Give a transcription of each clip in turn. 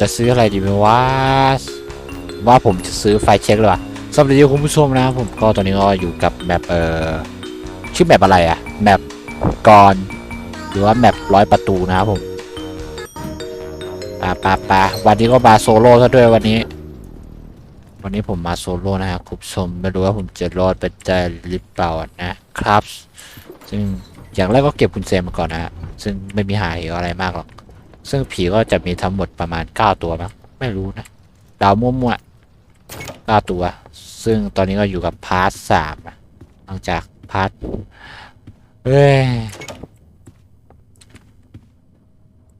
จะซื้ออะไรดีไหมวะว่าผมจะซื้อไฟเช็คเลยว่ะสวัสดีคุณผู้ชมนะผมก็ตอนนี้ก็อยู่กับแมปเอ่อชื่อแมปอะไรอะแมปกรหรือว่าแมปร้อยประตูนะครับผมปาปาปาวันนี้ก็มาโซโล่ซะด้วยวันนี้ วันนี้ผมมาโซโล่นะครับคุณผู้ชมไม่รู้ว่าผมจะรอดไปได้หรือเปล่านะครับ ซึ่งอย่างแรกก็เก็บกุญแจมมาก่อนนะฮะซึ่งไม่มีหายอะไรมากหรอก ซึ่งผีก็จะมีทั้งหมดประมาณ 9 ตัวมั้งไม่รู้นะดาวมั่วๆ9ตัว ซึ่งตอนนี้ก็อยู่กับพาร์ทสามอะหลังจากพาร์ทเอ้ย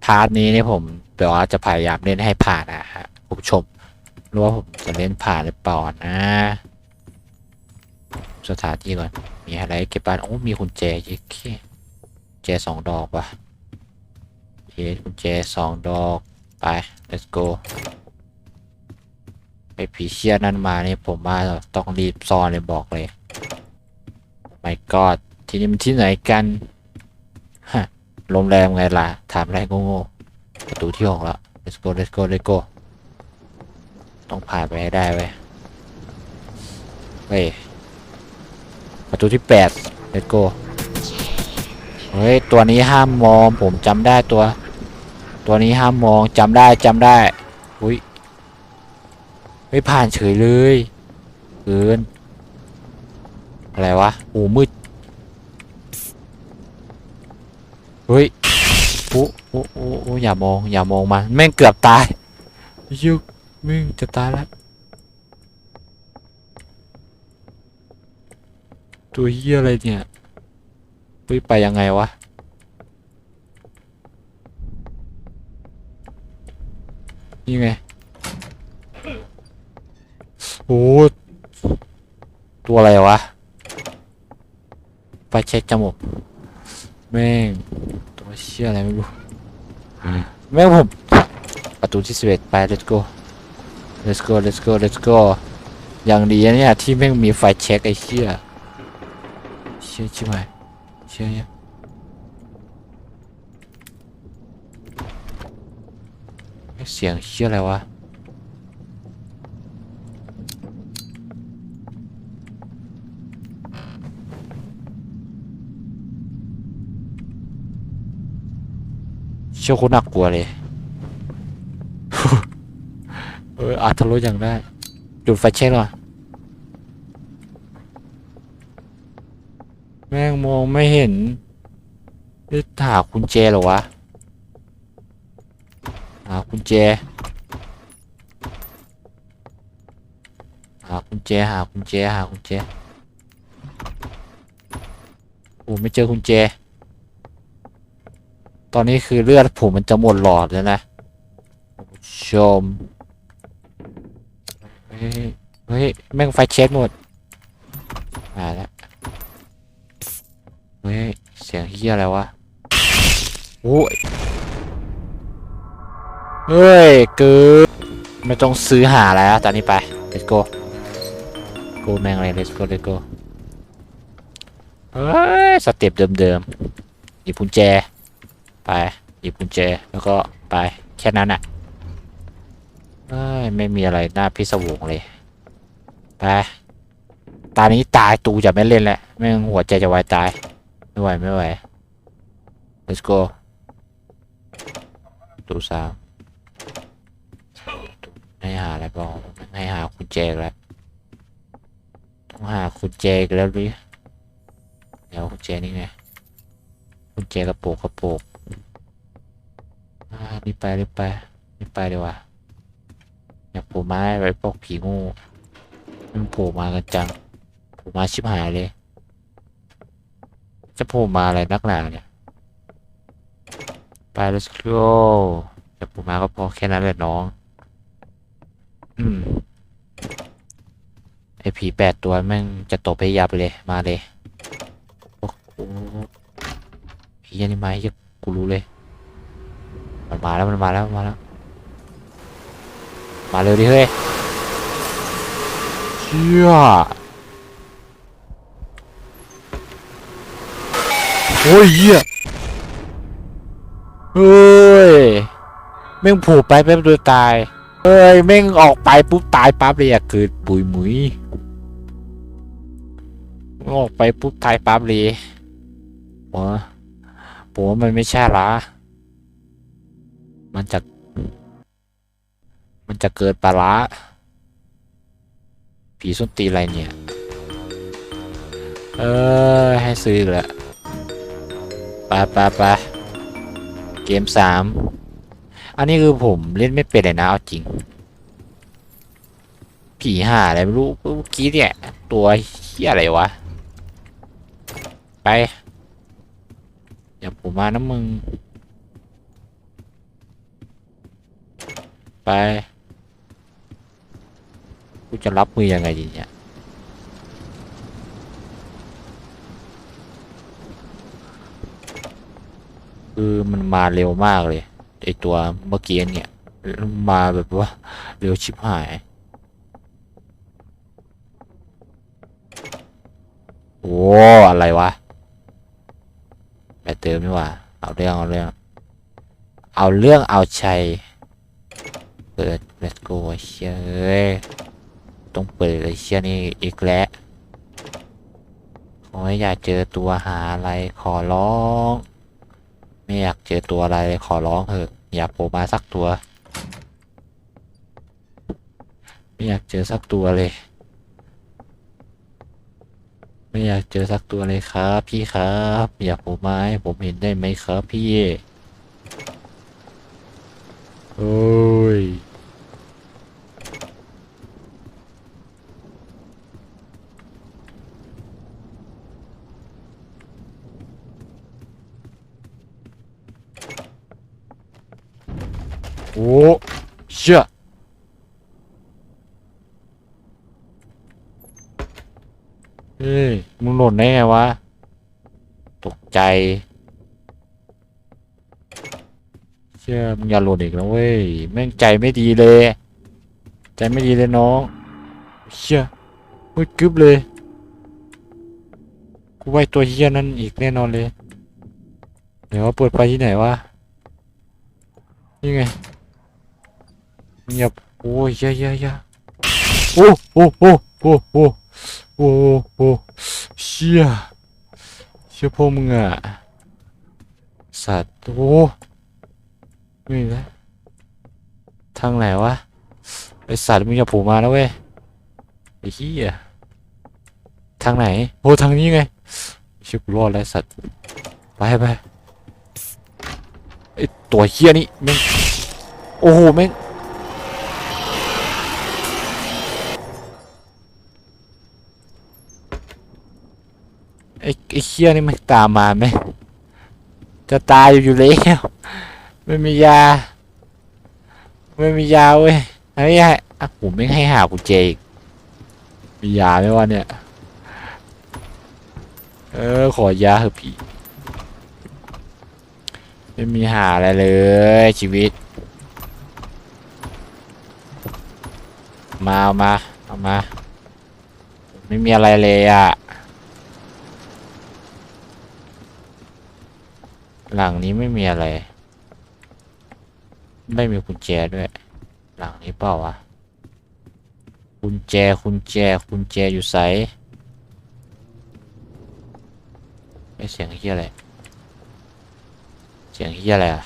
พาร์ทนี้นี่ผมเดี๋ยวว่าจะพยายามเล่นให้ผ่านนะฮะคุณผู้ชมรู้ว่าผมจะเล่นผ่านหรือเปล่านะ สถานที่ก่อน มีอะไรเก็บบ้านโอ้มีกุญแจเยอะแค่กุญแจสองดอกว่ะ เคกุญแจสองดอก ไป let's go ไอผีเชี่ยนั่นมาเนี่ยผมว่าต้องรีบซ่อนเลยบอกเลย my god ที่นี่มันที่ไหนกันฮะโรงแรมไงล่ะ ถามอะไรโง่ๆประตูที่หกแล้ว let's go let's go let's go ต้องผ่านไปให้ได้เว้ยเฮ้ยประตูที่แปด let's go เฮ้ย ตัวนี้ห้ามมองผมจำได้ตัว ตัวนี้ห้ามมองจำได้จำได้ อุ้ยไม่ผ่านเฉยเลยเกินอะไรวะโอ้มืดเฮ้ยโอ้โอ้โอ้โอ้อย่ามองอย่ามองมาแม่งเกือบตายยุกม่งจะตายแล้วตัวเฮียอะไรเนี่ยเฮ้ยไปยังไงวะ นี่ไงโอ้ตัวอะไรวะ ไปเช็คจมูกแม่ง ตัวเชี่ยอะไรไม่รู้แม่งผม ประตูที่สิบเอ็ดไป let's go let's go let's go let's go อย่างดีนะเนี่ยที่แม่งมีไฟเช็คไอ้เชี่ยเชี่ยชิบหายเชี่ยเนี่ย เสียงเชี่ยอะไรวะ เชี่ยคตรน่ากลัวเลยเอออาจทะลุอย่างได้จุดไฟเช็คหน่อยแม่งมองไม่เห็นนี่หากุญแจหรอวะากุญแจ หากุญแจ หากุญแจ หากุญแจ โอ้ไม่เจอกุญแจ ตอนนี้คือเลือดผมมันจะหมดหลอดแล้วนะชม เฮ้ย เฮ้ย แม่งไฟเช็คหมดมาแล้วเฮ้ย เสียงเฮียอะไรวะ โอ้ย เฮ้ยเกินไม่ต้องซื้อหาแล้วตอนนี้ไป let's go go แม่งเลย let's go let's go เฮ้ยสเต็ปเดิมๆหยิบกุญแจ ไปหยิบกุญแจแล้วก็ไปแค่นั้นอะเอ้ยไม่มีอะไรน่าพิศวงเลยไปตานี้ตายตูจะไม่เล่นแล้วแม่งหัวใจจะวายตายไม่ไหวไม่ไหว let's go ตูสาม ให้หาอะไรบ้างให้หากุญแจกแล้วต้องหากุญแจกแล้วดิเดี๋ยวกุญแจนี่ไงกุญแจกระโปรงกระโปรงอ่ารีบไปรีบไปรีบไปดีกว่าอยากโผล่มาให้ไว้พวกผีงูมันโผล่มากันจังโผล่มาชิบหายเลย จะโผล่มาอะไรนักหนาเนี่ยไป let's go จะโผล่มาก็พอแค่นั้นแหละน้อง อืม ไอผีแปดตัวแม่งจะตบให้ยับเลยมาเลย โอ้โหผียันนี่มาให้กูรู้เลย มันมาแล้วมันมาแล้วมาแล้ว มาเร็วดิเฮ้ยเชี่ยโอ้ยเหี้ยเฮ้ยแม่งผูกไปแป๊บเดียวตาย เอ้ยแม่งออกไปปุ๊บตายปั๊บเลยอะเกิดปุยหมุยออกไปปุ๊บตายปั๊บเลยผมว่าผมว่ามันไม่ใช่ละมันจะ มันจะเกิดปลาร้าผีส้นตีอะไรเนี่ย เออให้ซื้อล้วไปไปไปเกมสาม อันนี้คือผมเล่นไม่เป็นเลยนะเอาจริง ผีห่าอะไรไม่รู้เมื่อกี้เนี่ย ตัวเฮียอะไรวะ ไปอย่าผมมานะมึง ไป กูจะรับมือยังไงดีเนี่ยคือมันมาเร็วมากเลย ไอตัวเมื่อกี้เนี่ย มาแบบว่าเร็วชิบหาย โอ้อะไรวะไปเติมดีกว่าเอาเรื่องเอาเรื่อง เอาเรื่องเอาชัยเปิด let's go ไอ้เชี่ยเอ้ยต้องเปิดไอ้เชี่ยนี่อีกแล้วขออย่าเจอตัวหาอะไรขอร้อง ไม่อยากเจอตัวอะไรเลยขอร้องเถอะอย่าโผล่มาสักตัว ไม่อยากเจอสักตัวเลย ไม่อยากเจอสักตัวเลยครับ พี่ครับอย่าโผล่มาให้ผมเห็นได้ไหมครับพี่โอ้ย โอ้เชี่ยเฮ้ยมึงหล่นได้ไงวะ ตกใจ เชื่อมึงอย่าหล่นอีกนะเว้ย แม่งใจไม่ดีเลย ใจไม่ดีเลยน้อง เชี่ยมืดกึบเลย กูไว้ตัวเฮียนั่นอีกแน่นอนเลย เดี๋ยวเปิดไฟที่ไหนวะ นี่ไง เงียบโอ้ยยะยะยะโอ้โอ้โอ้โอ้โอ้โอ้โอ้เชี่ยเชี่ยพวกมึงอะสัตว์โอ้ไม่มีแล้วทางไหนวะไอสัตว์มึงอย่าโผูมานะเว้ยไอ้เหี้ยทางไหนโอ้ทางนี้ไงเชี่ยกูรอดแล้วสัตว์ไปไปไอตัวเหี้ยนี่แม่งโอ้โหแม่ง ไอ้ไอ้เคี้ยนี่มันตามมาไหมจะตายอยู่แล้วไม่มียา ไม่มียาเว้ยไอ้ยอะผมไม่ให้หากุญแจอีกมียาไหมวะเนี่ย เออขอยาเถอะพี่ไม่มีหาอะไรเลยชีวิต มาเอามาเอามา ไม่มีอะไรเลยอะ หลังนี้ไม่มีอะไร ไม่มีกุญแจด้วย หลังนี้เปล่าวะกุญแจกุญแจกุญแจอยู่ไสไอเสียงเฮียอะไร เสียงเฮียอะไรอะ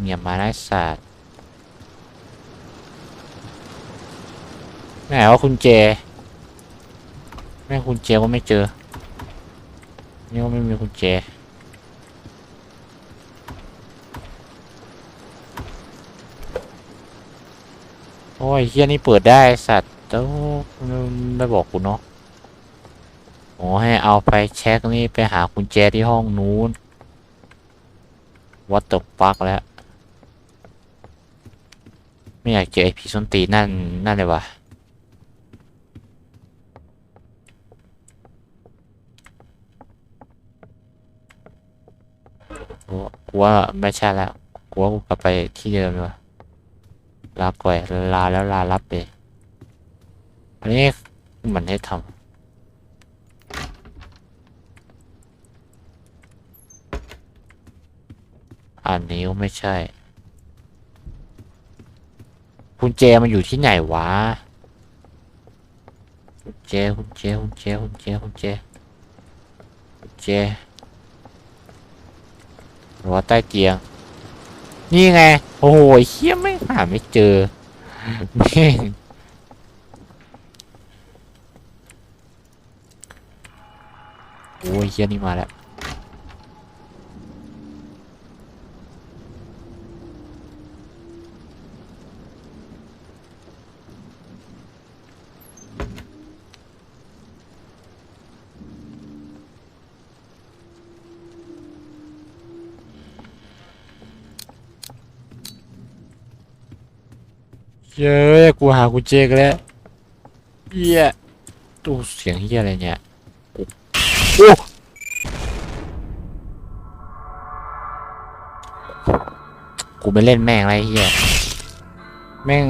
เงียบมาได้สัตว์ไหนว่ากุญแจแม่งกุญแจก็ไม่เจอ นี่ก็ไม่มีกุญแจโอ้ยเฮียนี่เปิดได้สัตว์เจ้าไม่บอกกูเนาะโอ้ให้เอาไปเช็คนี่ไปหากุญแจที่ห้องนู้นวัดตกปักแล้ว ไม่อยากเจอไอผีส้นตีนนั่นนั่นเลยว่ะ กูว่าไม่ใช่แล้วกูว่ากูกลับไปที่เดิมดีกว่าลาก่อยลาแล้วลารับไปอันนี้เหมือนให้ทำอันนี้ไม่ใช่ คุณเจมันอยู่ที่ไหนวะคุณเจคุณเจคุณเจคุณเจคุณเจคุณเจ หรือว่าใต้เตียง นี่ไง โอ้โหเฮี้ยไม่หาไม่เจอแม่โอ้ยเฮี้ยนี่มาแล้ว เย้ยกูหากูเจกแล้วเฮียตู้เสียงเฮียอะไรเนี่ยโอ้กูไม่เล่นแม่งอะไรเฮียแม่ง